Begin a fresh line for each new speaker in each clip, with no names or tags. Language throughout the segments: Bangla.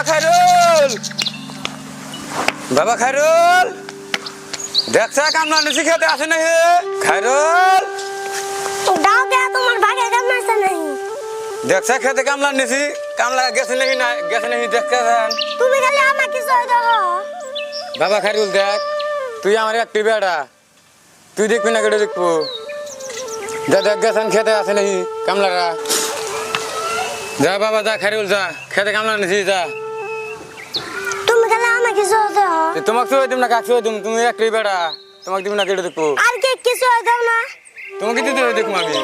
বাবা খাইরুল বাবা খাইরুল দেখছে কামলা নিচি খেতে আসে না হে খাইরুল
দাও কে তোমার ভাগে কামাইছে নাই
দেখছে খেতে কামলা নিচি কামলা গেছে নাকি না গেছে নাকি দেখতে
তুমি খালি আমাকে সই দাও।
বাবা খাইরুল দেখ তুই আমার একটি বেড়া। তুই দেখবি না কেটে দেখব। যা দেখ গেছেন খেতে আসে নাকি কামলারা যা বাবা যা খাইরুল যা খেতে কামলা নিচি যা।
তুমি সই দাও।
এ দিম না কাক দিম? তুমি একটি বেড়া। তোমাকে দিব না কেটে দেখব
আর কে কি দাও না?
তোমাকে দিতে হবে আমি।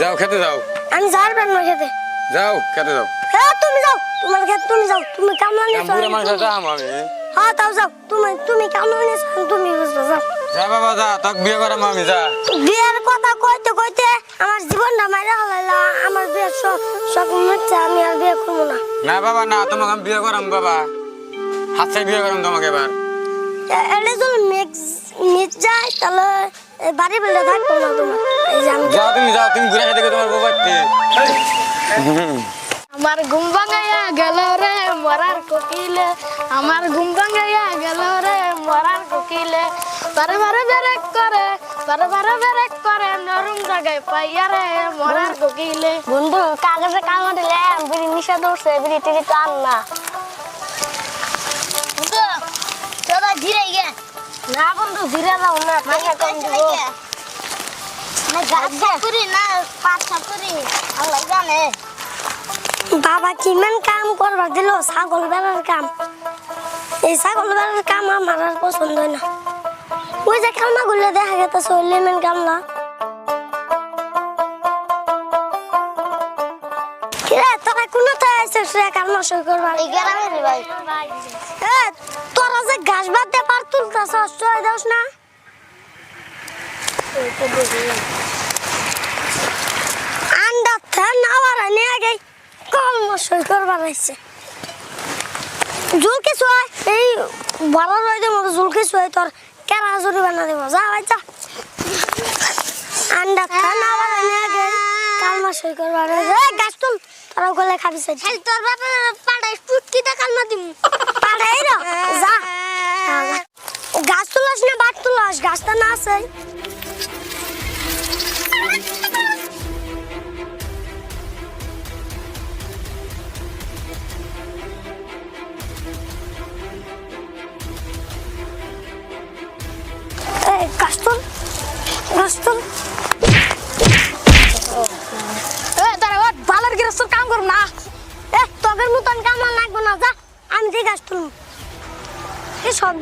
যাও খেতে যাও।
আমি যাইবার না খেতে।
যাও খেতে যাও।
হ্যাঁ তুমি যাও তোমার খেতে তুমি যাও। তুমি কামলা নিয়ে
বুড়ো মানুষ যাম আমি।
হ্যাঁ তাও যাও। তুমি তুমি কামলা নিয়ে তুমি বুঝতে যাও
যা বাবা যা তোকে বিয়ে যা।
বিয়ের কথা কইতে কইতে আমার জীবনটা মাইরা হলাইলা আমার বিয়ের সব সব মিথ্যা আমি আর বিয়ে করব না।
না বাবা না তোমাকে আমি বিয়ে করাম বাবা। হাতে বিয়ে করাম তোমাকে এবার।
এটা যদি মিক্স মিট যায় তাহলে বাড়ি বেলে থাকব না তোমার।
যাও তুমি যাও তুমি ঘুরে খেতে তোমার বউ বাড়তে।
আমার ঘুম ভাঙাইয়া গেল রে মরার কোকিলে। আমার ঘুম ভাঙাইয়া গেল রে মরার কোকিলে। বারে বারে বেরেক করে বারে বারে বেরেক করে নরম জায়গায় পাইয়া রে মরার কোকিলে।
বন্ধু কাগজে কামড় দিলে বিড়ি নিষেধ উঠছে বিড়ি টিড়ি তো আন না। না বন্ধু ধীরে যাও না টাকা কম দিব।
না গাছ করি না পাঁচ করি। আল্লাহ জানে।
বাবা কিমান কাম করবার দিল ছাগল বেড়ার কাম। এই ছাগল বেড়ার কাম আমার আর পছন্দ না। ওই যে কালমা গুলো দেখা গেছে সলিমেন কামলা কিরে তোরা কোনো তো রে কালমা সই করবার? তোরা বাদ দিয়ে পার তুলতেছ সই দাস না? থান আবার আগে করবার এই বড় মতো তোর কেরা বানা দেব? যা ভাই যা। আন্ডা থান আবার আনে আগে কালমা সই করবার আইছে। গাছ তুল তোরা গলে খাবি সাইড।
তোর বাপের পাড়ায় ফুটকিতে কালমা দিম।
যা। যা, যা। গাছ তুলাস না বাট তুলাস গাছটা না আছে এই,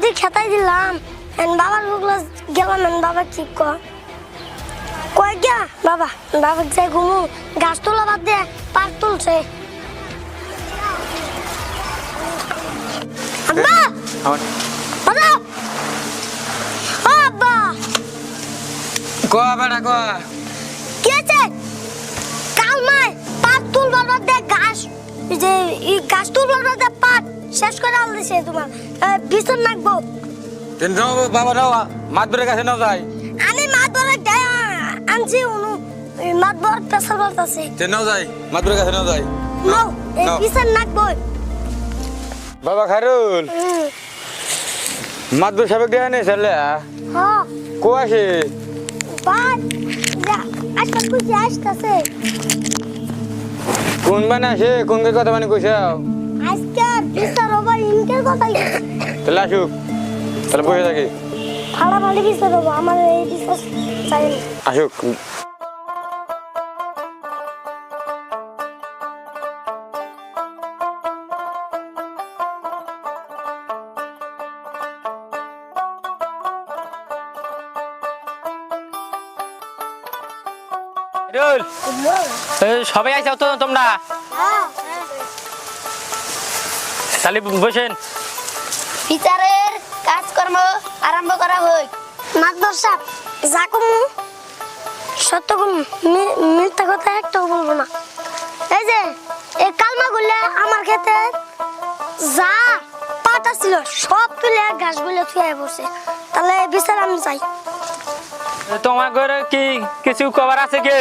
এই খেতাই দিলাম। বাবারগুলো গেলাম বাবা কি কয় কয় গিয়া? বাবা বাবা যাই ঘুমু গাছ তোলা বাদ দিয়ে পার তুলছে। আব্বা!
আমার
আব্বা!
কোয়া বেড়া কোয়া
কি আছে কাল মাই পাত তুলবার বাদ দিয়ে গাছ যে গাছ তুলবার বাদ দিয়ে পাত শেষ করে আল দিছে তোমার। এ, বিছন নাকবো
তিন যাও বাবা যাও মাতবরের কাছে না যাই?
আমি মাত বড় আনছি উনু এই মাত বড় পেশার বলতেছে।
তিন নাও যাই মাতবরের কাছে না যাই।
নাও
নাও।
নাকবো
বাবা খাইরুল মাতবর সাবেক দেয়া নেই চলে
হ্যাঁ
কো আসে?
বাদ আজকে খুশি আসতেছে।
কোন বানে আসে? কোন কথা মানে কইছাও
আজকে বিচার ওভার ইনকের কথা
তাহলে আসুক। তাহলে বসে থাকি।
ভাড়া ভাড়ি বিচার হব আমার এই বিশ্বাস চাই
আসুক।
সবাই আইসাও তো তোমরা? তাহলে বসেন।
বিচারের কাজকর্ম আরম্ভ করা
কমু মিথ্যা কথা একটাও বলব না। এই যে, এই কালমা গুলে আমার ক্ষেতে যা পাতা ছিল সব তুলে ঘাসগুলো থুয়ে বসে। তাহলে বিচার আমি চাই
তোমার ঘরে কি কিছু কবার আছে কি?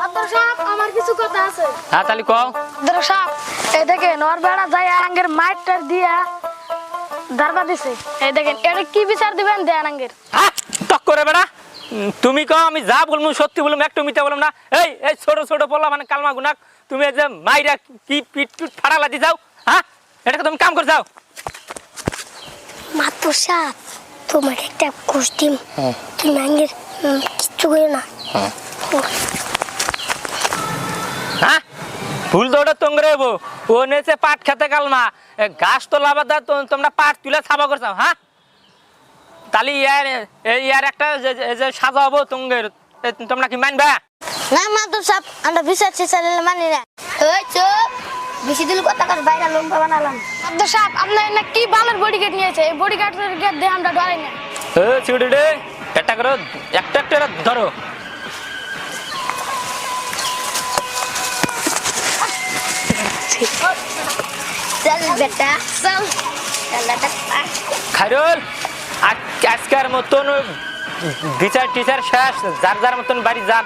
মাত্র সাহেব আমার কিছু কথা আছে।
হ্যাঁ তাহলে কও।
মাত্র সাহেব এই দেখেন ওর বেড়া যায় আঙ্গের মাইটার দিয়া দারবা দিছে। এই দেখেন এটা কি বিচার দিবেন দেন আঙ্গের
হ্যাঁ করে বেড়া। তুমি কও আমি যা বলব সত্যি বললাম একটু মিথ্যা বললাম না। এই এই ছোট ছোট বললাম মানে কালমা গুনাক তুমি এই যে মাইরা কি পিট পিট ফাড়া লাদি যাও হ্যাঁ? এটাকে তুমি কাম করে যাও।
মাত্র সাপ তোমাকে একটা কষ্টিম তুমি আঙ্গের কিচ্ছু করো না
হ্যাঁ তো ওটা তঙ্গরে ও নেছে পাট খেতে কালমা গাছ তো লাভা দা তোমরা পাট তুলে ছাপা করছাও হ্যাঁ? তাহলে ইয়ার ইয়ার একটা যে- সাজা হব তঙ্গের। তোমরা কি মানবা?
না মাত্র সাপ আমরা বিচার চিচার মানি না। ওই চুপ। বেশি দিল কথা কার বাইরে লম্বা বানালাম।
আব্দুল সাহেব আপনার না কি বালের বডি গার্ড নিয়েছে? এই বডি গার্ডের গেট দিয়ে আমরা ডরাই না।
এ রে। একটা করে একটা একটা ধরো।
চল বেটা চল। চল
খাইরুল আজ- আজকের মতন বিচার টিচার শেষ যার যার মতন বাড়ি যান।